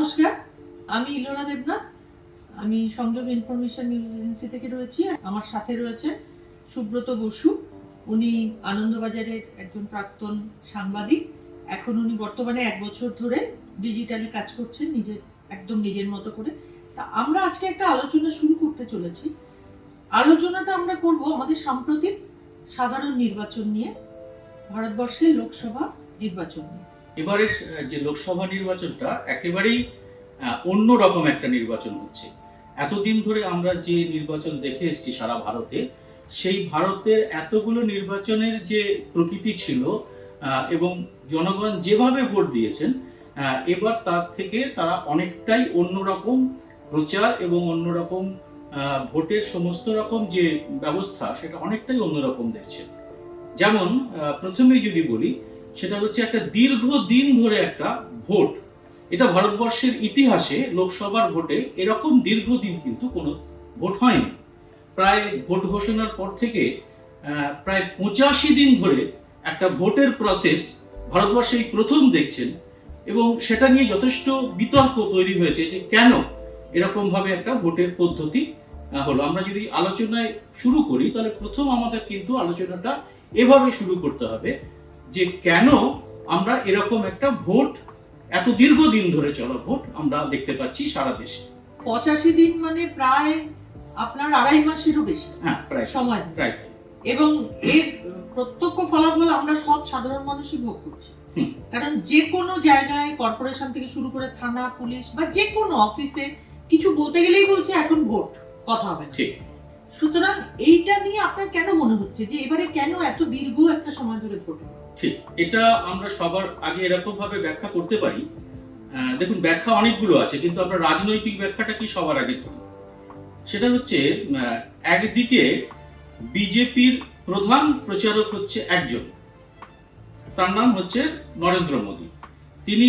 নমস্কার, আমি ইলোনা দেবনাথ। আমি সংযোগ ইনফরমেশন নিউজ এজেন্সি থেকে রয়েছি আমার সাথে রয়েছে সুব্রত বসু। উনি আনন্দবাজারের একজন প্রাক্তন সাংবাদিক। এখন উনি বর্তমানে এক বছর ধরে ডিজিটালি কাজ করছেন, নিজের, একদম নিজের মতো করে। তা আমরা আজকে একটা আলোচনা শুরু করতে চলেছি। আলোচনাটা আমরা করব আমাদের সাম্প্রতিক সাধারণ নির্বাচন নিয়ে, ভারতবর্ষের লোকসভা নির্বাচন নিয়ে। এবারে যে লোকসভা নির্বাচনটা একেবারেই অন্য রকম একটা নির্বাচন হচ্ছে। এতদিন ধরে আমরা যে নির্বাচন দেখে এসেছি সারা ভারতে, সেই ভারতের এতগুলো নির্বাচনের যে প্রকৃতি ছিল এবং জনগণ যেভাবে ভোট দিয়েছেন এবার তার থেকে তারা অনেকটাই অন্যরকম প্রচার এবং অন্যরকম ভোটের সমস্ত রকম যে ব্যবস্থা, সেটা অনেকটাই অন্যরকম দেখছে। যেমন প্রথমেই যদি বলি সেটা হচ্ছে একটা দীর্ঘ দিন ধরে একটা ভোট। এটা ভারতবর্ষের ইতিহাসে লোকসভার ভোটে এরকম দীর্ঘদিন কিন্তু কোনো ভোট হয়নি। প্রায় ভোট ঘোষণার পর থেকে প্রায় পঁচাশি দিন ধরে একটা ভোটের প্রসেস ভারতবর্ষে এই প্রথম দেখছেন এবং সেটা নিয়ে যথেষ্ট বিতর্ক তৈরি হয়েছে যে কেন এরকম ভাবে একটা ভোটের পদ্ধতি হলো। আমরা যদি আলোচনায় শুরু করি, তাহলে প্রথম আমাদের কিন্তু আলোচনাটা এভাবে শুরু করতে হবে যে কেন আমরা এরকম একটা ভোট এত দীর্ঘদিন ধরে চলা ভোট আমরা দেখতে পাচ্ছি সারা দেশে। পঁচাশি দিন মানে প্রায় আপনার আড়াই মাসেরও বেশি। হ্যাঁ প্রায়। সময়। প্রায়। এবং এর প্রত্যক্ষ ফলাফল আমরা সব সাধারণ মানুষই ভোগ করছি। কারণ যে কোনো জায়গায় কর্পোরেশন থেকে শুরু করে থানা পুলিশ বা যে কোনো অফিসে কিছু বলতে গেলেই বলছে এখন ভোট কথা হবে না। ঠিক। সুতরাং এইটা নিয়ে আপনার কেন মনে হচ্ছে যে এবারে কেন এত দীর্ঘ একটা সময় ধরে ভোট? ঠিক এটা আমরা সবার আগে এরকম ভাবে ব্যাখ্যা করতে পারি। দেখুন, ব্যাখ্যা অনেকগুলো আছে, কিন্তু আমরা রাজনৈতিক ব্যাখ্যাটা কি সবার আগে ধরি? সেটা হচ্ছে একদিকে বিজেপির প্রধান প্রচারক হচ্ছে একজন। তার নাম হচ্ছে নরেন্দ্র মোদী। তিনি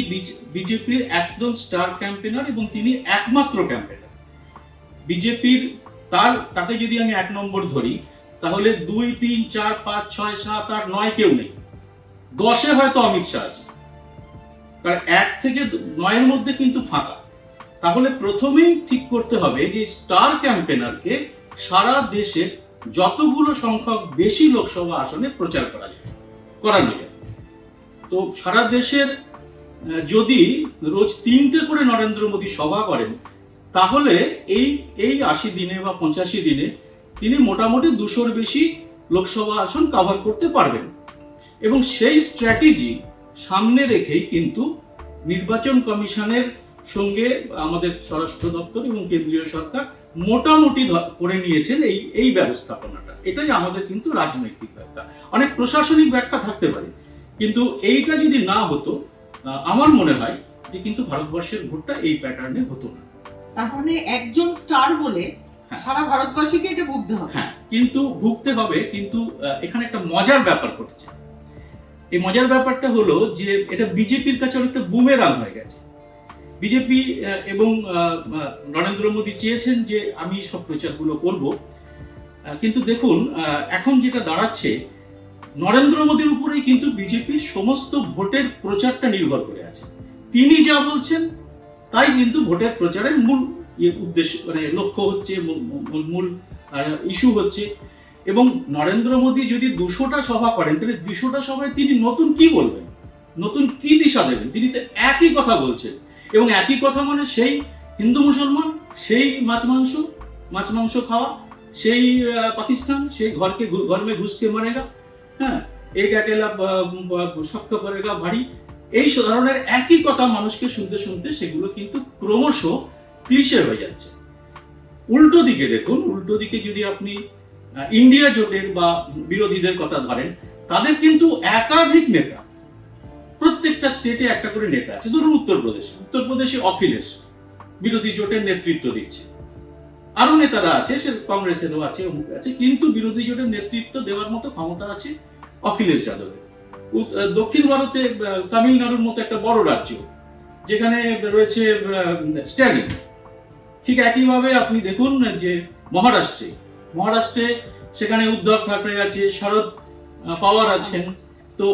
বিজেপির একদম স্টার ক্যাম্পেনার এবং তিনি একমাত্র ক্যাম্পেনার বিজেপির তার তাকে যদি আমি এক নম্বর ধরি, তাহলে দুই, তিন, চার, পাঁচ, ছয়, সাত, আট, নয় কেউ নেই। দশে হয়তো অমিত শাহ আছে। কারণ এক থেকে নয়ের মধ্যে কিন্তু ফাঁকা। তাহলে প্রথমেই ঠিক করতে হবে যে স্টার ক্যাম্পেনারকে সারা দেশের যতগুলো সংখ্যক বেশি লোকসভা আসনে প্রচার করা যায় করানো যায় তো সারা দেশের যদি রোজ তিনটে করে নরেন্দ্র মোদী সভা করেন, তাহলে এই এই আশি দিনে বা পঁচাশি দিনে তিনি মোটামুটি দুশোর বেশি লোকসভা আসন কভার করতে পারবেন। এবং সেই স্ট্র্যাটেজি সামনে রেখেই কিন্তু নির্বাচন কমিশনের সঙ্গে আমাদের স্বরাষ্ট্র দপ্তর এবং কেন্দ্রীয় সরকার মোটামুটি করে নিয়েছেন এই এই ব্যবস্থাপনাটা। এটাই আমাদের কিন্তু রাজনৈতিক ব্যাখ্যা। অনেক প্রশাসনিক ব্যাখ্যা থাকতে পারে। কিন্তু এইটা যদি না হতো আমার মনে হয় যে কিন্তু ভারতবর্ষের ভোটটা এই প্যাটার্নে হতো না। তার মানে একজন স্টার বলে হ্যাঁ। সারা ভারতবাসীকে এটা ভুগতে হবে। হ্যাঁ কিন্তু ভুগতে হবে কিন্তু এখানে একটা মজার ব্যাপার ঘটেছে। এই মজার ব্যাপারটা হলো যে এটা বিজেপির কাছে অনেকটা বুমেরাং হয়ে গেছে। বিজেপি এবং নরেন্দ্র মোদী চেয়েছেন যে আমি সব প্রচারগুলো করব। কিন্তু দেখুন এখন যেটা দাঁড়াচ্ছে, নরেন্দ্র মোদীর উপরেই কিন্তু বিজেপির সমস্ত ভোটের প্রচারটা নির্ভর করে আছে। তিনি যা বলছেন, তাই কিন্তু ভোটের প্রচারের মূল ইয়ে উদ্দেশ্য মানে লক্ষ্য হচ্ছে, মূল ইস্যু হচ্ছে। এবং নরেন্দ্র মোদী যদি দুশোটা সভা করেন, তাহলে দুশোটা সভায় তিনি নতুন কি বলবেন? নতুন কি দিশা দেবেন? তিনি তো একই কথা বলছেন। এবং একই কথা মানে সেই হিন্দু মুসলমান, সেই মাছ মাংস মাছ মাংস খাওয়া, সেই পাকিস্তান, সেই ঘরকে ঘু- ঘর মে ঘুষকে মারেগা হ্যাঁ এক একেলা সবকা পড়েগা ভারী এই ধরনের একই কথা মানুষকে শুনতে শুনতে সেগুলো কিন্তু ক্রমশ ক্লিশে হয়ে যাচ্ছে। উল্টো দিকে দেখুন, উল্টো দিকে যদি আপনি ইন্ডিয়া জোটের বা বিরোধীদের কথা ধরেন, তাদের কিন্তু একাধিক নেতা, প্রত্যেকটা স্টেটে একটা করে নেতা আছে। ধরুন উত্তরপ্রদেশে উত্তরপ্রদেশে অখিলেশ, বিরোধী জোটের নেতৃত্ব দিচ্ছে। আরও নেতারা আছে, সে কংগ্রেসেরও আছে, অমুক আছে, কিন্তু বিরোধী জোটের নেতৃত্ব দেওয়ার মতো ক্ষমতা আছে অখিলেশ যাদবের। দক্ষিণ ভারতে তামিলনাড়ুর মতো একটা বড় রাজ্য, যেখানে রয়েছে স্ট্যালিন। ঠিক একইভাবে আপনি দেখুন যে মহারাষ্ট্রে মহারাষ্ট্রে সেখানে উদ্ধব ঠাকরে আছে শরদ পাওয়ার আছেন। তো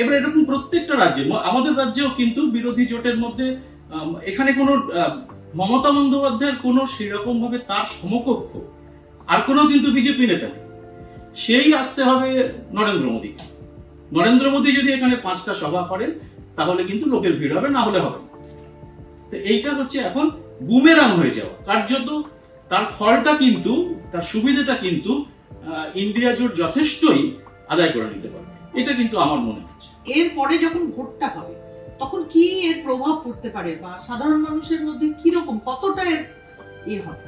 এবার এরকম প্রত্যেকটা রাজ্যে আমাদের রাজ্যেও কিন্তু বিরোধী জোটের মধ্যে এখানে কোনো মমতা বন্দ্যোপাধ্যায়ের কোনো সেরকম ভাবে তার সমকক্ষ, আর কোনো কিন্তু বিজেপি নেতা সেই আসতে হবে নরেন্দ্র মোদীকে। নরেন্দ্র মোদী যদি এখানে পাঁচটা সভা করেন, তাহলে কিন্তু লোকের ভিড় হবে, না হলে হবে তো এইটা হচ্ছে এখন বুমেরাং হয়ে যাওয়া। কার্যত তার ফলটা কিন্তু তার সুবিধাটা কিন্তু ইন্ডিয়া জোট যথেষ্টই আদায় করে নিতে পারবে। এটা কিন্তু আমার মনে হচ্ছে। এরপরে যখন ভোটটা হবে তখন কি এর প্রভাব পড়তে পারে বা সাধারণ মানুষের মধ্যে কি রকম কতটা এর এ হবে?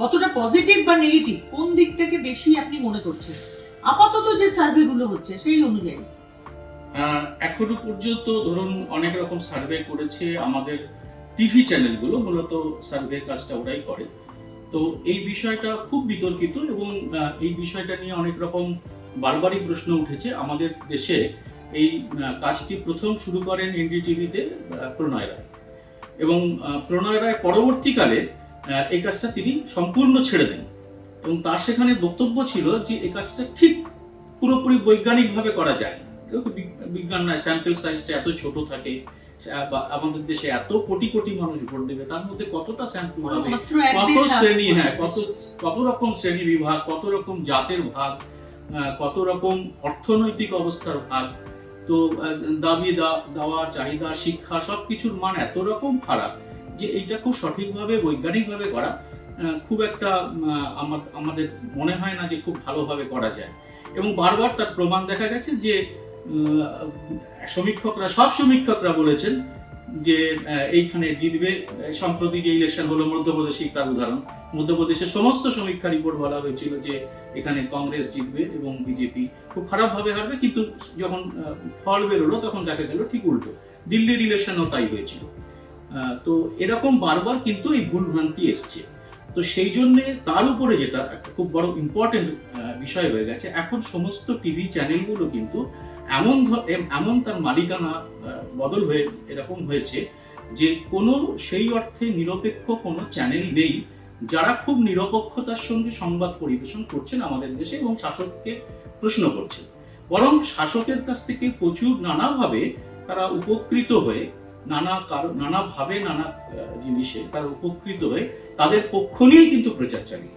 কতটা পজিটিভ বা নেগেটিভ কোন দিকটাকে বেশি আপনি মনে করছেন? আপাতত যে সার্ভে গুলো হচ্ছে সেই অনুযায়ী। এখনও পর্যন্ত ধরুন অনেক রকম সার্ভে করেছে আমাদের টিভি চ্যানেলগুলো মূলত সার্ভে কাজটা ওরাই করে। তো এই বিষয়টা খুব বিতর্কিত এবং এই বিষয়টা নিয়ে অনেক রকম বারবারই প্রশ্ন উঠেছে। আমাদের দেশে এই কাজটি প্রথম শুরু করেন এনডিটিভিতে প্রণয় রায়। এবং প্রণয় রায় পরবর্তীকালে এই কাজটা তিনি সম্পূর্ণ ছেড়ে দেন। এবং তার সেখানে বক্তব্য ছিল যে এই কাজটা ঠিক পুরোপুরি বৈজ্ঞানিকভাবে করা যায় বিজ্ঞান নয়, স্যাম্পল সাইজটা এত ছোট থাকে। আমাদের দেশে এত কোটি কোটি মানুষ ভোট দেবে তার মধ্যে কতটা স্যাম্পল হবে কত শ্রেণি হ্যাঁ কত কত রকম শ্রেণি বিভাগ কত রকম জাতের ভাগ কত রকম অর্থনৈতিক অবস্থার ভাগ তো দাবি দেওয়া চাহিদা শিক্ষা সবকিছুর মান এত রকম খারাপ যে এইটা খুব সঠিকভাবে বৈজ্ঞানিকভাবে করা আহ, খুব একটা আমাদের মনে হয় না যে খুব ভালোভাবে করা যায়। এবং বারবার তার প্রমাণ দেখা গেছে যে সমীক্ষকরা, সব সমীক্ষকরা বলেছেন যে এইখানে জিতবে, সম্প্রতি যে ইলেকশন হলো মধ্যপ্রদেশেই তার উদাহরণ। মধ্যপ্রদেশের সমস্ত সমীক্ষা রিপোর্ট বলা হয়েছিল যে, এখানে কংগ্রেস জিতবে এবং বিজেপি খুব খারাপ ভাবে হারবে, কিন্তু যখন ফল বেরোলো, তখন দেখা গেল ঠিক উল্টো। দিল্লির ইলেকশনও তাই হয়েছিল। তো এরকম বারবার কিন্তু এই ভুল ভ্রান্তি এসছে। তো সেই জন্য তার উপরে যেটা একটা খুব বড় ইম্পর্টেন্ট বিষয় হয়ে গেছে, এখন সমস্ত টিভি চ্যানেলগুলো কিন্তু এমন এমন তার মালিকানা বদল হয়ে, এরকম হয়েছে যে কোনো সেই অর্থে নিরপেক্ষ কোনো চ্যানেল নেই যারা খুব নিরপেক্ষতার সঙ্গে সংবাদ পরিবেশন করছেন আমাদের দেশে এবং শাসককে প্রশ্ন করছেন। বরং শাসকের কাছ থেকে প্রচুর নানাভাবে তারা উপকৃত হয়ে, নানা কারণ, নানাভাবে নানা জিনিসে তারা উপকৃত হয়ে তাদের পক্ষ নিয়েই কিন্তু প্রচার চালিয়ে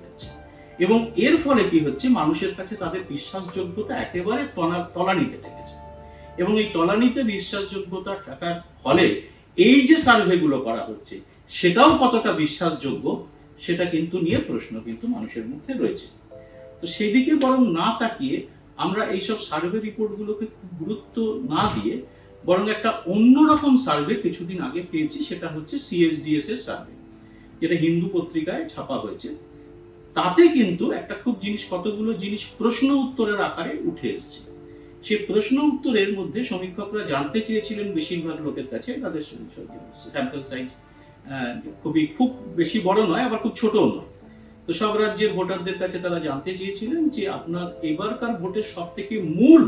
এবং এর ফলে কি হচ্ছে? মানুষের কাছে তাদের বিশ্বাসযোগ্যতা একেবারে তলা তলানিতে টেকেছে এবং এই তলানিতে বিশ্বাসযোগ্যতা থাকার ফলে এই যে সার্ভেগুলো করা হচ্ছে, সেটাও কতটা বিশ্বাসযোগ্য, সেটা কিন্তু নিয়ে প্রশ্ন কিন্তু মানুষের মধ্যে রয়েছে। তো সেই দিকে বরং না তাকিয়ে আমরা এইসব সার্ভে রিপোর্টগুলোকে গুরুত্ব না দিয়ে বরং একটা অন্যরকম সার্ভে কিছুদিন আগে পেয়েছি, সেটা হচ্ছে সিএসডিএস এর সার্ভে যেটা হিন্দু পত্রিকায় ছাপা হয়েছে। তাতে কিন্তু একটা খুব জিনিস, কতগুলো জিনিস প্রশ্ন উত্তরের আকারে উঠে এসছে। সেই প্রশ্ন উত্তরের মধ্যে সমীক্ষকরা জানতে চেয়েছিলেন বেশিরভাগ লোকের কাছে, তাদের স্যাম্পল সাইজ খুবই, খুব বেশি বড় নয়, আবার খুব ছোটও নয়। তো সব রাজ্যের ভোটারদের কাছে তারা জানতে চেয়েছিলেন যে আপনার এবারকার ভোটের সব থেকে মূল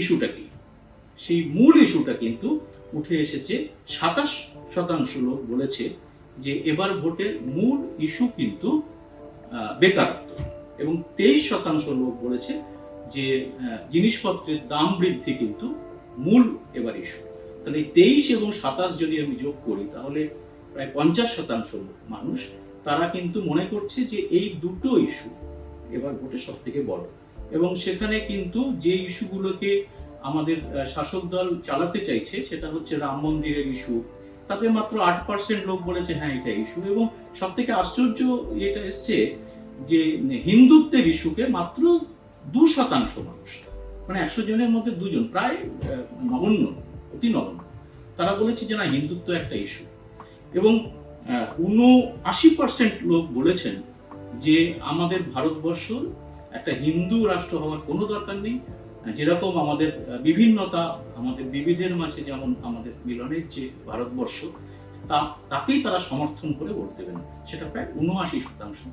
ইস্যুটা কি? সেই মূল ইস্যুটা কিন্তু উঠে এসেছে, সাতাশ শতাংশ লোক বলেছে যে এবার ভোটের মূল ইস্যু কিন্তু বেকারত্ব। এবং তেইশ শতাংশ লোক বলেছে যে জিনিসপত্রের দাম বৃদ্ধি কিন্তু মূল এবার ইস্যু তাহলে তেইশ এবং সাতাশ যদি আমি যোগ করি, তাহলে প্রায় পঞ্চাশ শতাংশ মানুষ, তারা কিন্তু মনে করছে যে এই দুটো ইস্যু এবার ভোটে সব থেকে বড়। এবং সেখানে কিন্তু যে ইস্যুগুলোকে আমাদের শাসক দল চালাতে চাইছে, সেটা হচ্ছে রাম মন্দিরের ইস্যু তাতে মাত্র আট পার্সেন্ট লোক বলেছে হ্যাঁ এটা ইস্যু এবং সব থেকে আশ্চর্য এটা এসছে যে, হিন্দুত্বের ইস্যুকে মাত্র দু শতাংশ মানুষ মানে একশো জনের মধ্যে দুজন, প্রায় নগণ্য, অতি নগণ্য, তারা বলেছে যে না, হিন্দুত্ব একটা ইস্যু এবং উনআশি পার্সেন্ট লোক বলেছেন যে, আমাদের ভারতবর্ষ একটা হিন্দু রাষ্ট্র হওয়ার কোনো দরকার নেই যেরকম আমাদের বিভিন্নতা আমাদের বিবিধের মাঝে যেমন আমাদের মিলনের যে ভারতবর্ষ, তা, তাকেই তারা সমর্থন করে ভোট দেবেন। সেটা প্রায় উনআশি শতাংশ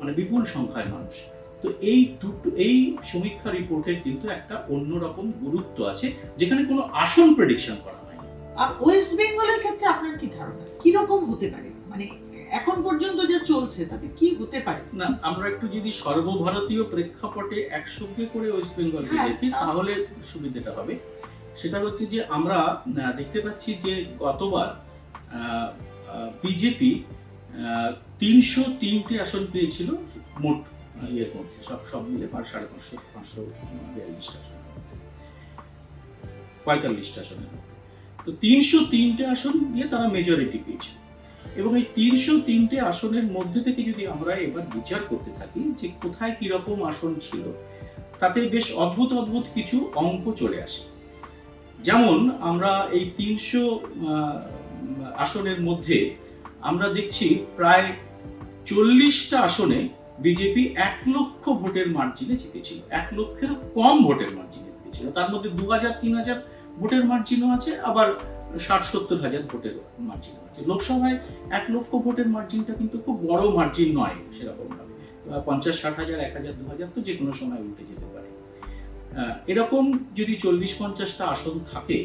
মানে বিপুল সংখ্যায় মানুষ। তো এই দুটো, এই সমীক্ষা রিপোর্টের কিন্তু একটা অন্যরকম গুরুত্ব আছে, যেখানে কোনো আসন প্রেডিকশন করা হয় আর ওয়েস্ট বেঙ্গলের ক্ষেত্রে আপনার কি ধারণা? কি রকম হতে পারে? মানে এখন পর্যন্ত যা চলছে তাতে কি হতে পারে? না আমরা একটু যদি সর্বভারতীয় প্রেক্ষাপটে একসঙ্গে করে ওয়েস্ট বেঙ্গলকে হ্যাঁ, দেখি তাহলে সুবিধাটা হবে। সেটা হচ্ছে যে আমরা দেখতে পাচ্ছি যে গতবার বিজেপি তিনশো তিনটে আসন পেয়েছিল মোট ইয়ের মধ্যে। সব সব মিলে পাঁচ সাড়ে পাঁচশো পাঁচশো বিয়াল্লিশটা আসন পঁয়তাল্লিশটা আসনের মধ্যে। তো তিনশো তিনটে আসন দিয়ে তারা মেজরিটি পেয়েছিল। এবং এই তিনশো তিনটে আসনের মধ্যে থেকে যদি আমরা এবার বিচার করতে থাকি যে কোথায় কীরকম আসন ছিল, তাতে বেশ অদ্ভুত অদ্ভুত কিছু অঙ্ক চলে আসে। যেমন আমরা এই তিনশো আসনের মধ্যে আমরা দেখছি প্রায় চল্লিশটা আসনে বিজেপি এক লক্ষ ভোটের মার্জিনে জিতেছিল। এক লক্ষেরও কম ভোটের মার্জিনে জিতেছিল। তার মধ্যে দু হাজার, তিন হাজার ভোটের মার্জিনও আছে। আবার ষাট সত্তর হাজার ভোটের মার্জিনও আছে। লোকসভায় এক লক্ষ ভোটের মার্জিনটা কিন্তু খুব বড় মার্জিন নয় সেরকম ভাবে। পঞ্চাশ ষাট হাজার, এক হাজার, দু হাজার তো যে কোনো সময় উঠে যেতে পারে। এরকম যদি চল্লিশ পঞ্চাশটা আসন থাকে,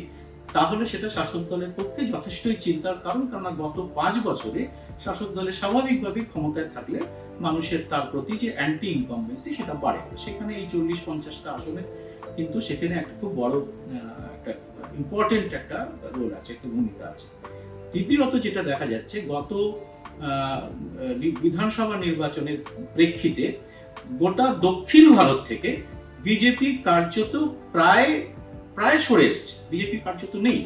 তাহলে সেটা শাসক দলের পক্ষে যথেষ্টই চিন্তার কারণ কারণ গত পাঁচ বছরে শাসক দলের স্বাভাবিকভাবে ক্ষমতায় থাকলে মানুষের তার প্রতি যে অ্যান্টি ইনকমবেন্সি সেটা বাড়ে। সেখানে এই চল্লিশ পঞ্চাশটা আসনে কিন্তু সেখানে একটা খুব বড় ইম্পর্টেন্ট একটা রোল আছে, একটা ভূমিকা আছে। তৃতীয়ত যেটা দেখা যাচ্ছে, গত বিধানসভা নির্বাচনের প্রেক্ষিতে গোটা দক্ষিণ ভারত থেকে বিজেপি কার্যত প্রায় প্রায় সরে এসছে। বিজেপি কার্যত নেই।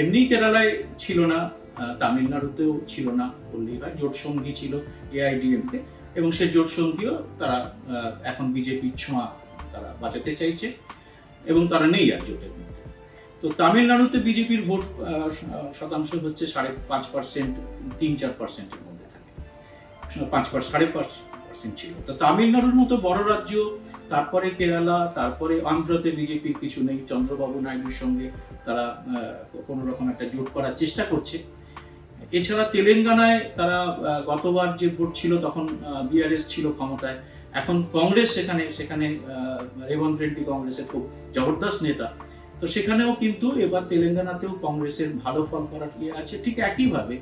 এমনি কেরালায় ছিল না তামিলনাড়ুতেও ছিল না বললেই হয় জোট সঙ্গী ছিল এআইডিএমকে এবং সে জোট সঙ্গীও তারা এখন বিজেপির ছোঁয়া তারা বাঁচাতে চাইছে এবং তারা নেই আর জোটের তো তামিলনাড়ুতে বিজেপির ভোট শতাংশ হচ্ছে সাড়ে পাঁচ পার্সেন্ট, তিন চার পার্সেন্টের মধ্যে থাকে। পাঁচ সাড়ে পাঁচ পার্সেন্ট ছিল। তো তামিলনাড়ুর মতো বড় রাজ্য, তারপরে কেরালা, তারপরে অন্ধ্রতে বিজেপির কিছু নেই, চন্দ্রবাবু নাইডুর সঙ্গে তারা কোনো রকম একটা জোট করার চেষ্টা করছে। এছাড়া তেলেঙ্গানায় তারা গতবার যে ভোট ছিল তখন বিআরএস ছিল ক্ষমতায়। এখন কংগ্রেস সেখানে সেখানে রেবন্ত রেড্ডি কংগ্রেসের খুব জবরদস্ত নেতা। তো সেখানেও কিন্তু এবার তেলেঙ্গানাতেও কংগ্রেসের ভালো ফল করার ইয়ে আছে, ঠিক একইভাবে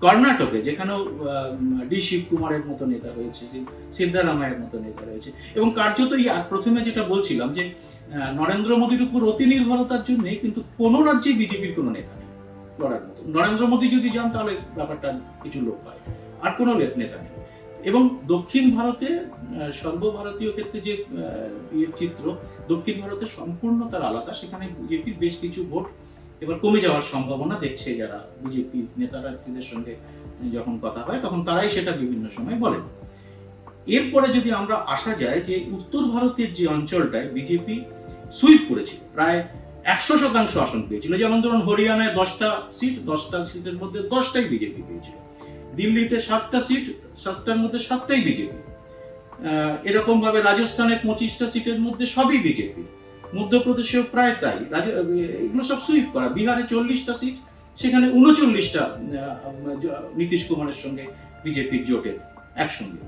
কর্ণাটকে, যেখানেও ডি শিব কুমারের মতো নেতা রয়েছে সিদ্ধারামায়ের মতো নেতা রয়েছে। এবং কার্যত এই আ- প্রথমে যেটা বলছিলাম যে নরেন্দ্র মোদীর উপর অতি নির্ভরতার জন্য কিন্তু কোনো রাজ্যে বিজেপির কোনো নেতা নেই, লড়ার মতো। নরেন্দ্র মোদী যদি যান তাহলে ব্যাপারটা কিছু লোক হয় আর কোনো নেতা নেই। এবং দক্ষিণ ভারতে সর্বভারতীয় ক্ষেত্রে যে চিত্র, দক্ষিণ ভারতে সম্পূর্ণ তার আলাদা। সেখানে বিজেপির বেশ কিছু ভোট এবার কমে যাওয়ার সম্ভাবনা দেখছে যারা বিজেপি নেতারাদের সঙ্গে যখন কথা হয়, তখন তারাই সেটা বিভিন্ন সময় বলেন এরপরে যদি আমরা আসা যায় যে উত্তর ভারতের যে অঞ্চলটায় বিজেপি সুইপ করেছিল প্রায় একশো শতাংশ আসন পেয়েছিল। যেমন ধরুন হরিয়ানায় দশটা সিট, দশটা সিটের মধ্যে দশটাই বিজেপি পেয়েছিল। দিল্লিতে সাতটা সিট সাতটার মধ্যে সাতটাই বিজেপি। এরকম ভাবে রাজস্থানে পঁচিশটা সিটের মধ্যে সবই বিজেপি। মধ্যপ্রদেশেও প্রায় তাই। এগুলো সব সুইপ করা। বিহারে চল্লিশটা সিট সেখানে উনচল্লিশটা নীতিশ কুমারের সঙ্গে বিজেপির জোটের একসঙ্গে।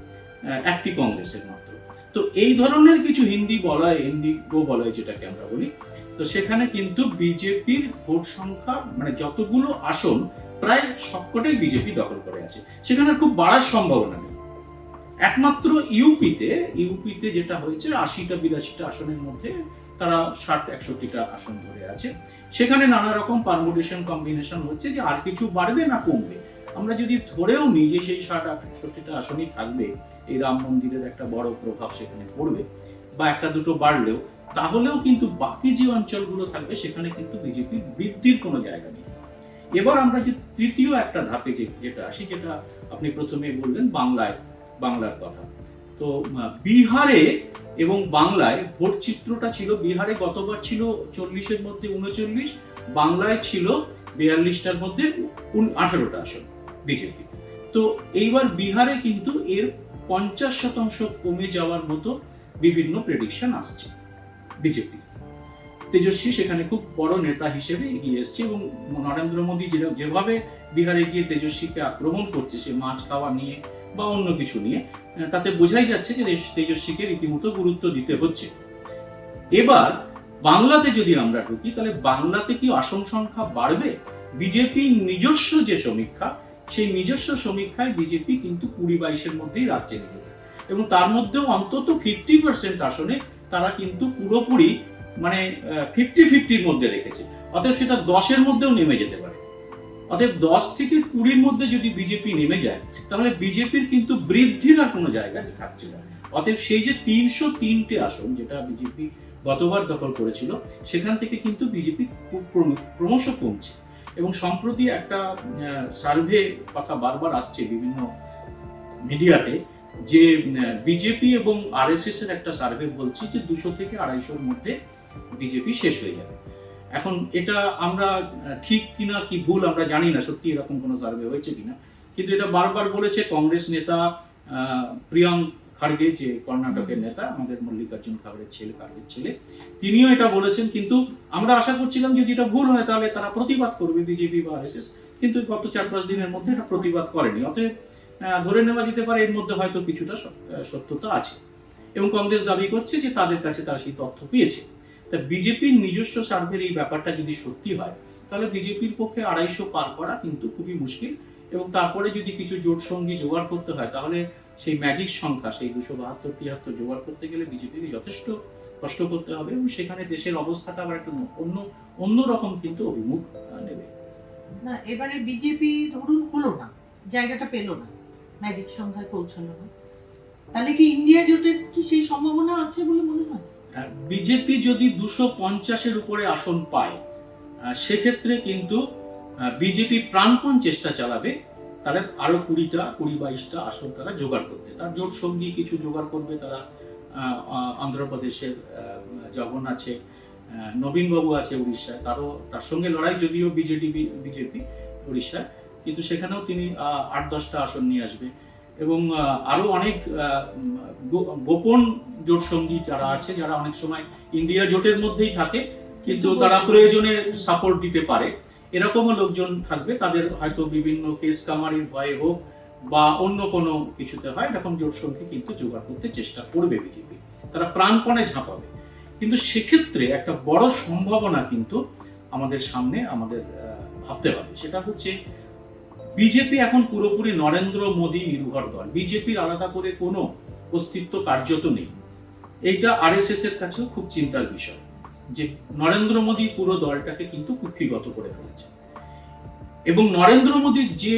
একটি কংগ্রেসের মাত্র। তো এই ধরনের কিছু হিন্দি বলয়, হিন্দি গো বলয় যেটাকে আমরা বলি, তো সেখানে কিন্তু বিজেপির ভোট সংখ্যা মানে যতগুলো আসন প্রায় সবকটাই বিজেপি দখল করে আছে। সেখানে খুব বাড়ার সম্ভাবনা নেই। একমাত্র ইউপিতে ইউপিতে যেটা হয়েছে আশিটা, বিরাশিটা আসনের মধ্যে তারা ষাট, একষট্টিটা আসন ধরে আছে। সেখানে নানা রকম পারমুটেশন কম্বিনেশন হচ্ছে যে আর কিছু বাড়বে না কমবে। আমরা যদি ধরেও নিই যে সেই ষাট একষট্টিটা আসনই থাকবে, এই রাম মন্দিরের একটা বড় প্রভাব সেখানে পড়বে বা একটা দুটো বাড়লেও, তাহলেও কিন্তু বাকি যে অঞ্চলগুলো থাকবে, সেখানে কিন্তু বিজেপির বৃদ্ধির কোনো জায়গা নেই। এবার আমরা যে তৃতীয় একটা ধাপে যে যেটা আসি, যেটা আপনি প্রথমে বললেন বাংলায়, বাংলার কথা। তো বিহারে এবং বাংলায় ভোট চিত্রটা ছিল, বিহারে গতবার ছিল? চল্লিশের মধ্যে উনচল্লিশ, বাংলায় ছিল বিয়াল্লিশটার মধ্যে আঠারোটা আসন বিজেপি। তো, এইবার বিহারে কিন্তু এর পঞ্চাশ শতাংশ কমে যাওয়ার মতো বিভিন্ন প্রেডিকশন আসছে বিজেপি। তেজস্বী সেখানে খুব বড় নেতা হিসেবে এগিয়ে এসছে এবং নরেন্দ্র মোদী যেভাবে বিহারে গিয়ে তেজস্বীকে আক্রমণ করছে, সে মাছ খাওয়া নিয়ে বা অন্য কিছু নিয়ে তাতে বোঝাই যাচ্ছে যে তেজস্বীকে রীতিমতো গুরুত্ব দিতে হচ্ছে। এবার বাংলাতে যদি আমরা ঢুকি, তাহলে বাংলাতে কি আসন সংখ্যা বাড়বে? বিজেপি নিজস্ব যে সমীক্ষা, সেই নিজস্ব সমীক্ষায় বিজেপি কিন্তু কুড়ি বাইশের মধ্যেই রাজ্যে নেবে এবং তার মধ্যেও অন্তত ফিফটি পার্সেন্ট আসনে তারা কিন্তু পুরোপুরি মানে ফিফটি ফিফটির মধ্যে রেখেছে। অতএব সেটা দশের মধ্যেও নেমে যেতে পারে। অতএব দশ থেকে কুড়ির মধ্যে যদি বিজেপি নেমে যায়, তাহলে বিজেপির কিন্তু বৃদ্ধির আর কোনো জায়গা থাকছে না। অতএব সেই যে তিনশো তিনটে আসন, যেটা বিজেপি গতবার দখল করেছিল, সেখান থেকে কিন্তু বিজেপি ক্রমশ কমছে। এবং সম্প্রতি একটা সার্ভে কথা বারবার আসছে বিভিন্ন মিডিয়াতে, যে বিজেপি এবং আরএসএস এর একটা সার্ভে বলছে যে দুশো থেকে আড়াইশোর মধ্যে বিজেপি শেষ হয়ে যাবে। এখন এটা আমরা ঠিক কিনা কি ভুল আমরা জানি না, সত্যি এরকম কোনো সার্ভে হয়েছে কিনা। কিন্তু এটা বারবার বলেছে কংগ্রেস নেতা প্রিয়াঙ্ক খাড়গে, যে কর্ণাটকের নেতা, আমাদের মল্লিকার্জুন খাড়গের ছেলে খাড়গের ছেলে, তিনিও এটা বলেছেন। কিন্তু আমরা আশা করছিলাম যদি এটা ভুল হয়, তাহলে তারা প্রতিবাদ করবে বিজেপি বা আরএসএস কিন্তু গত চার পাঁচ দিনের মধ্যে এটা প্রতিবাদ করেনি। অতএব ধরে নেওয়া যেতে পারে, এর মধ্যে হয়তো কিছুটা সত্যতা আছে। এবং কংগ্রেস দাবি করছে যে তাদের কাছে তারা সেই তথ্য পেয়েছে। তা বিজেপির নিজস্ব সার্ভের এই ব্যাপারটা যদি সত্যি হয়, তাহলে বিজেপির পক্ষে আড়াইশো পার করা কিন্তু খুবই মুশকিল। এবং তারপরে যদি কিছু জোট সঙ্গী জোগাড় করতে হয়, তাহলে সেই ম্যাজিক সংখ্যা, সেই দুশো বাহাত্তর তিয়াত্তর জোগাড় করতে গেলে বিজেপির যথেষ্ট কষ্ট করতে হবে এবং সেখানে দেশের অবস্থাটা আবার একটা অন্য অন্য রকম কিন্তু অভিমুখ নেবে। না, এবারে বিজেপি ধরুন হলো না, জায়গাটা পেল না ম্যাজিক সংখ্যায় পৌঁছালো না। তাহলে কি ইন্ডিয়া জোটের কি সেই সম্ভাবনা আছে বলে মনে হয়? বিজেপি যদি দুশো পঞ্চাশের উপরে আসন পায় সেক্ষেত্রে কিন্তু বিজেপি প্রাণপণ চেষ্টা চালাবে তাহলে আরও কুড়িটা, কুড়ি বাইশটা আসন তারা জোগাড় করতে। তার জোট সঙ্গী কিছু জোগাড় করবে তারা অন্ধ্রপ্রদেশের জগন আছে নবীনবাবু আছে উড়িষ্যায়, তারও, তার সঙ্গে লড়াই যদিও বিজেডি, বিজেপি উড়িষ্যায়, কিন্তু সেখানেও তিনি আট, দশটা আসন নিয়ে আসবে। এবং আরও অনেক গোপন জোট সঙ্গী যারা আছে যারা অনেক সময় ইন্ডিয়া জোটের মধ্যেই থাকে কিন্তু তারা প্রয়োজনে সাপোর্ট দিতে পারে। এরকমও লোকজন থাকবে তাদের হয়তো বিভিন্ন কেস কামারির ভয়ে হোক বা অন্য কোনো কিছুতে হয় এরকম জোট সঙ্গী কিন্তু জোগাড় করতে চেষ্টা করবে বিজেপি। তারা প্রাণপণে ঝাঁপাবে। কিন্তু সেক্ষেত্রে একটা বড় সম্ভাবনা কিন্তু আমাদের সামনে আমাদের আহ, ভাবতে হবে। সেটা হচ্ছে বিজেপি এখন পুরোপুরি নরেন্দ্র মোদী নির্ভর দল। বিজেপির আলাদা করে কোনো অস্তিত্ব কার্যত নেই। এইটা আরএসএস এর কাছেও খুব চিন্তার বিষয় যে নরেন্দ্র মোদী পুরো দলটাকে কিন্তু কুক্ষিগত করে ফেলেছে। এবং নরেন্দ্র মোদীর যে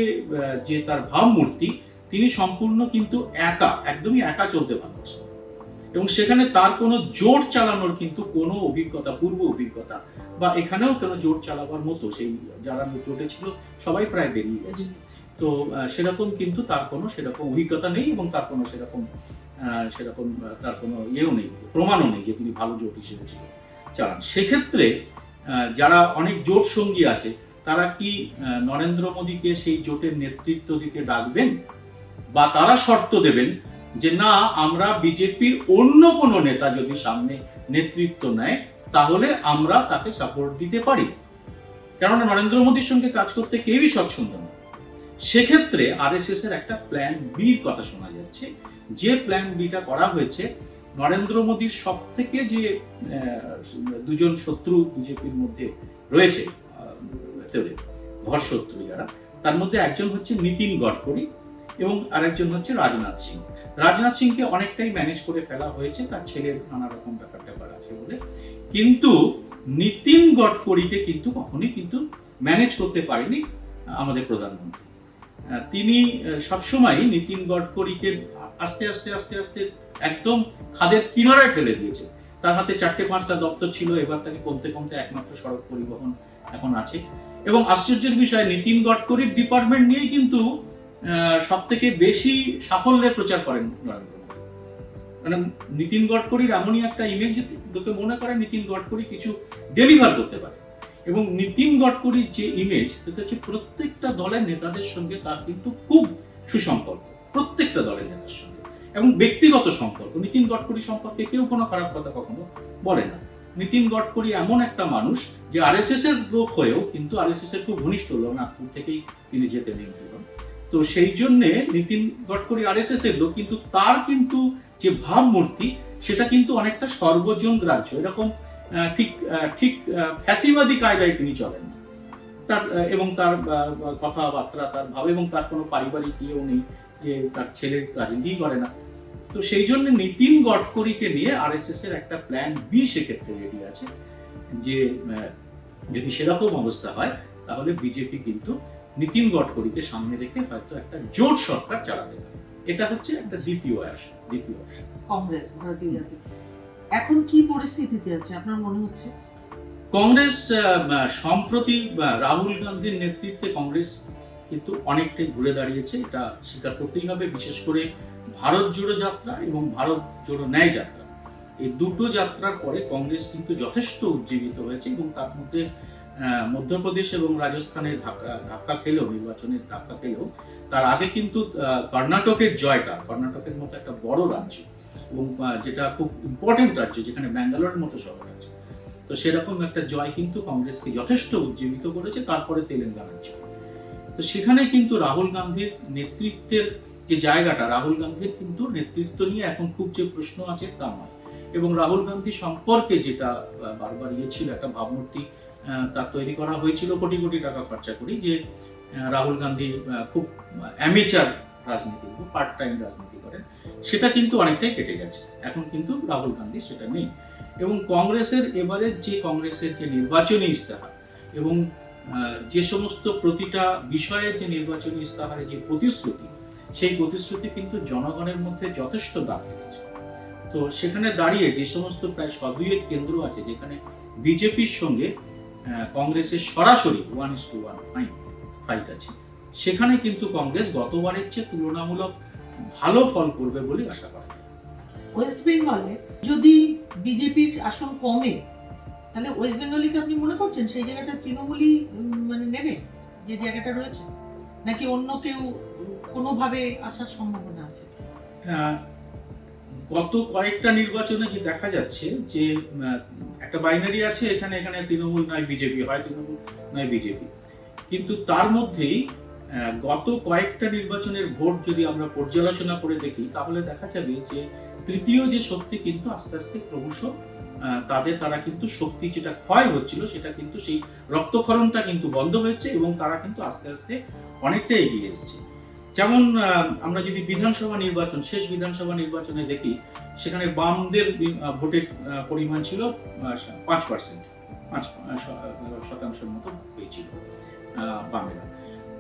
যে তার ভাবমূর্তি, তিনি সম্পূর্ণ কিন্তু একা, একদমই একা চলতে ভালোবাসেন। এবং সেখানে তার কোনো জোট চালানোর কিন্তু কোনো অভিজ্ঞতা পূর্ব অভিজ্ঞতা বা এখানেও কোনো জোট চালাবার মতো সেই যারা জোটে ছিল সবাই প্রায় বেরিয়ে গেছে। তো সেরকম কিন্তু তার কোনো সেরকম অভিজ্ঞতা নেই এবং তার কোনো সেরকম সেরকম তার কোনো ইয়েও নেই প্রমাণও নেই যে তিনি ভালো জোট হিসেবে ছিল চালান। সেক্ষেত্রে আহ, যারা অনেক জোট সঙ্গী আছে তারা কি নরেন্দ্র মোদীকে সেই জোটের নেতৃত্ব দিতে ডাকবেন? বা তারা শর্ত দেবেন যে না, আমরা বিজেপির অন্য কোনো নেতা যদি সামনে নেতৃত্ব নেয়, তাহলে আমরা তাকে সাপোর্ট দিতে পারি। কেননা নরেন্দ্র মোদীর সঙ্গে কাজ করতে কেউই স্বচ্ছন্দ না সেক্ষেত্রে আরএসএস এর একটা প্ল্যান বির কথা শোনা যাচ্ছে। যে প্ল্যান বিটা করা হয়েছে, নরেন্দ্র মোদীর সব থেকে যে দুজন শত্রু বিজেপির মধ্যে রয়েছে ঘর শত্রু যারা, তার মধ্যে একজন হচ্ছে নীতিন গডকরি এবং আরেকজন হচ্ছে রাজনাথ সিং। রাজনাথ সিংকে অনেকটাই ম্যানেজ করে ফেলা হয়েছে, তার ছেলের নানা রকম ব্যাপার ট্যাপার আছে বলে। কিন্তু নীতিন গডকরিকে কিন্তু কখনোই কিন্তু ম্যানেজ করতে পারেনি আমাদের প্রধানমন্ত্রী। তিনি সবসময় নীতিন গডকরিকে আস্তে আস্তে আস্তে আস্তে একদম খাদের কিনারায় ফেলে দিয়েছে। তার হাতে চারটে পাঁচটা দপ্তর ছিল, এবার তাকে কমতে কমতে একমাত্র সড়ক পরিবহন এখন আছে। এবং আশ্চর্যের বিষয়, নীতিন গডকরির ডিপার্টমেন্ট নিয়েই কিন্তু সব থেকে বেশি সাফল্যের প্রচার করেন মানে নীতিন গডকরির এমনই একটা ইমেজ লোকে মনে করে, নীতিন গডকরি কিছু ডেলিভার করতে পারে। এবং নীতিন গডকরির যে ইমেজ সেটা হচ্ছে প্রত্যেকটা দলের নেতাদের সঙ্গে তার কিন্তু খুব সুসম্পর্ক। প্রত্যেকটা দলের নেতার সঙ্গে। এবং ব্যক্তিগত সম্পর্ক। নীতিন গডকরি সম্পর্কে কেউ কোনো খারাপ কথা কখনো বলে না। নীতিন গডকরি এমন একটা মানুষ যে আরএসএস এর লোক হয়েও কিন্তু আরএসএস এর খুব ঘনিষ্ঠ লোক নাগপুর থেকেই তিনি যেতেন এমপিগণ তো সেই জন্য নীতিন গডকরি আরএসএস এর লোক, কিন্তু তার কিন্তু যে ভাবমূর্তি, সেটা কিন্তু অনেকটা সর্বজন গ্রাহ্য। এরকম ঠিক ঠিক ফ্যাসিবাদী কায়দায় তিনি চলেন। তার এবং তার কথাবার্তা, তার ভাব, এবং তার কোনো পারিবারিক ইয়েও নেই যে তার ছেলে রাজনীতি করে না। তো সেই জন্য নীতিন গডকরিকে নিয়ে আরএসএস এর একটা প্ল্যান বি সেক্ষেত্রে রেডি আছে, যে যদি সেরকম অবস্থা হয়, তাহলে বিজেপি কিন্তু নীতিন গডকরিকে সামনে রেখে হয়তো একটা জোট সরকার চালাতে পারে। এটা হচ্ছে একটা দ্বিতীয় অপশন দ্বিতীয় অপশন। কংগ্রেস ভারতীয় জাতি। এখন কি পরিস্থিতিতে আছে আপনার মনে হচ্ছে? কংগ্রেস সম্প্রতি রাহুল গান্ধীর নেতৃত্বে কংগ্রেস কিন্তু অনেকটাই ঘুরে দাঁড়িয়েছে এটা স্বীকার করতেই হবে বিশেষ করে ভারত জোড়ো যাত্রা এবং ভারত জোড়ো ন্যায় যাত্রা। এই দুটো যাত্রার পরে কংগ্রেস কিন্তু যথেষ্ট উজ্জীবিত হয়েছে এবং তার মধ্যে মধ্যপ্রদেশ এবং রাজস্থানে ধাক্কা ধাক্কা খেলেও, নির্বাচনের ধাক্কা খেলেও, তার আগে কিন্তু কর্ণাটকের জয়টা, কর্ণাটকের মতো একটা বড় রাজ্য এবং যেটা খুব ইম্পর্টেন্ট রাজ্য, যেখানে ব্যাঙ্গালোরের মতো শহর আছে। তো সেরকম একটা জয় কিন্তু কংগ্রেসকে যথেষ্ট উজ্জীবিত করেছে, তারপরে তেলেঙ্গানার জয়। তো সেখানে কিন্তু রাহুল গান্ধীর নেতৃত্বের যে জায়গাটা, রাহুল গান্ধীর কিন্তু নেতৃত্ব নিয়ে এখন খুব যে প্রশ্ন আছে তা নয়। এবং রাহুল গান্ধী সম্পর্কে যেটা বারবার ইয়ে ছিল, একটা ভাবমূর্তি আহ, তার তৈরি করা হয়েছিল কোটি কোটি টাকা খরচা করি যে রাহুল গান্ধী খুব অ্যামেচার রাজনীতি পার্ট টাইম রাজনীতি করেন। সেটা কিন্তু অনেকটাই কেটে গেছে। এখন কিন্তু রাহুল গান্ধী সেটা নেই। এবং কংগ্রেসের এবারের যে কংগ্রেসের যে নির্বাচনী ইস্তাহার এবং যে সমস্ত প্রতিটা বিষয়ে যে নির্বাচনী ইস্তাহারে যে প্রতিশ্রুতি সেই প্রতিশ্রুতি কিন্তু জনগণের মধ্যে যথেষ্ট দাম রেখেছে তো সেখানে দাঁড়িয়ে যে সমস্ত প্রায় সদুয়েক কেন্দ্র আছে যেখানে বিজেপির সঙ্গে কংগ্রেসের সরাসরি one is two one fight fight আছে। সেখানে কিন্তু কংগ্রেস গতবারের চেয়ে তুলনামূলক ভালো ফল করবে বলে আশা করা যায়। ওয়েস্ট বেঙ্গলে যদি বিজেপির আসন কমে তাহলে ওয়েস্ট বেঙ্গলিকে আপনি মনে করছেন সেই জায়গাটা তৃণমূলই মানে নেবে যে জায়গাটা রয়েছে? নাকি অন্য কেউ কোনোভাবে আসার সম্ভাবনা আছে? গত কয়েকটা নির্বাচনে যে দেখা যাচ্ছে যে একটা বাইনারি আছে, এখানে এখানে তৃণমূল নয় বিজেপি, হয় তৃণমূল নয় বিজেপি। কিন্তু তার মধ্যেই গত কয়েকটা নির্বাচনের ভোট যদি আমরা পর্যালোচনা করে দেখি, তাহলে দেখা যাবে যে, তৃতীয় যে শক্তি কিন্তু আস্তে আস্তে ক্রমশ তাদের, তারা কিন্তু শক্তি যেটা ক্ষয় হচ্ছিল, সেটা কিন্তু সেই রক্তক্ষরণটা কিন্তু বন্ধ হয়েছে এবং তারা কিন্তু আস্তে আস্তে অনেকটা এগিয়ে এসছে। যেমন আমরা যদি বিধানসভা নির্বাচন, শেষ বিধানসভা নির্বাচনে দেখি, সেখানে বামদের ভোটের পরিমাণ ছিল পাঁচ পার্সেন্ট, পাঁচ শতাংশের মতো হয়েছিল বামেরা।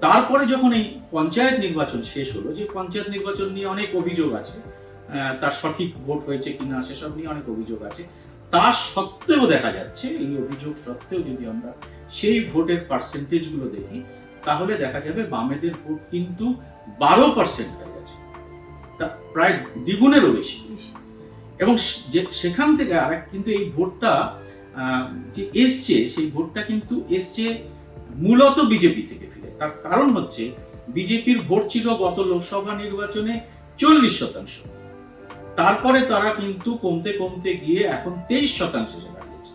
তারপরে যখন এই পঞ্চায়েত নির্বাচন শেষ হলো, যে পঞ্চায়েত নির্বাচন নিয়ে অনেক অভিযোগ আছে তার সঠিক ভোট হয়েছে কিনা, সেসব নিয়ে অনেক অভিযোগ আছে, তা সত্ত্বেও দেখা যাচ্ছে, এই অভিযোগ সত্ত্বেও যদি আমরা সেই ভোটের পার্সেন্টেজগুলো দেখি, তাহলে দেখা যাবে বামেদের ভোট কিন্তু বারো পার্সেন্ট হয়ে গেছে। তা প্রায় দ্বিগুণেরও বেশি। এবং সেখান থেকে আর কিন্তু এই ভোটটা যে এসছে সেই ভোটটা কিন্তু এসছে মূলত বিজেপি থেকে ফিরে। তার কারণ হচ্ছে বিজেপির ভোট ছিল গত লোকসভা নির্বাচনে চল্লিশ শতাংশ। তারপরে তারা কিন্তু কমতে কমতে গিয়ে এখন তেইশ শতাংশ এসে দাঁড়িয়েছে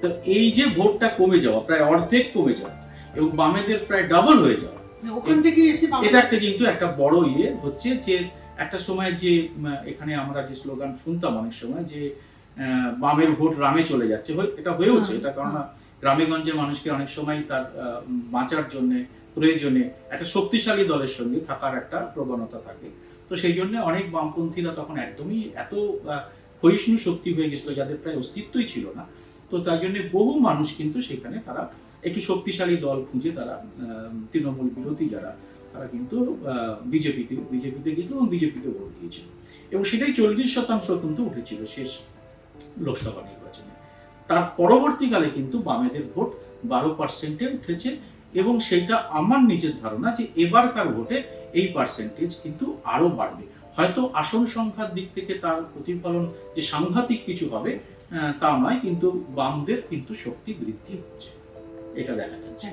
তো এই যে ভোটটা কমে যাওয়া প্রায় অর্ধেক কমে যাওয়া এবং বামেদের প্রায় ডাবল হয়ে যাওয়া ওখান থেকে এসে এটা একটা কিন্তু একটা বড় ইয়ে হচ্ছে যে একটা সময় যে এখানে আমরা যে স্লোগান শুনতাম অনেক সময় যে বামের ভোট রামে চলে যাচ্ছে। এটা হয়েওছে। এটা কারণ গ্রামে গঞ্জে মানুষকে অনেক সময় তার বাঁচার জন্য প্রয়োজনে একটা শক্তিশালী দলের সঙ্গে থাকার একটা প্রবণতা থাকে। তো সেই জন্য অনেক বামপন্থীরা তখন একদমই এত ক্ষয়িষ্ণু শক্তি হয়ে গেছিল যাদের প্রায় অস্তিত্বই ছিল না। তো তাই জন্য বহু মানুষ কিন্তু সেখানে তারা একটি শক্তিশালী দল খুঁজে তারা তৃণমূল বিরোধী যারা, তারা কিন্তু বিজেপিতে বিজেপিতে গিয়েছিল এবং বিজেপিতে ভোট দিয়েছিল। এবং সেটাই চল্লিশ শতাংশ কিন্তু উঠেছিল শেষ লোকসভা নির্বাচনে। তার পরবর্তীকালে কিন্তু বামেদের ভোট বারো পার্সেন্টে উঠেছে এবং সেটা আমার নিজের ধারণা যে এবারকার ভোটে এই পার্সেন্টেজ কিন্তু আরও বাড়বে। হয়তো আসন সংখ্যার দিক থেকে তার প্রতিফলন যে সাংঘাতিক কিছু হবে তা নয়, কিন্তু বামদের কিন্তু শক্তি বৃদ্ধি হচ্ছে। এটা দেখা যাচ্ছে।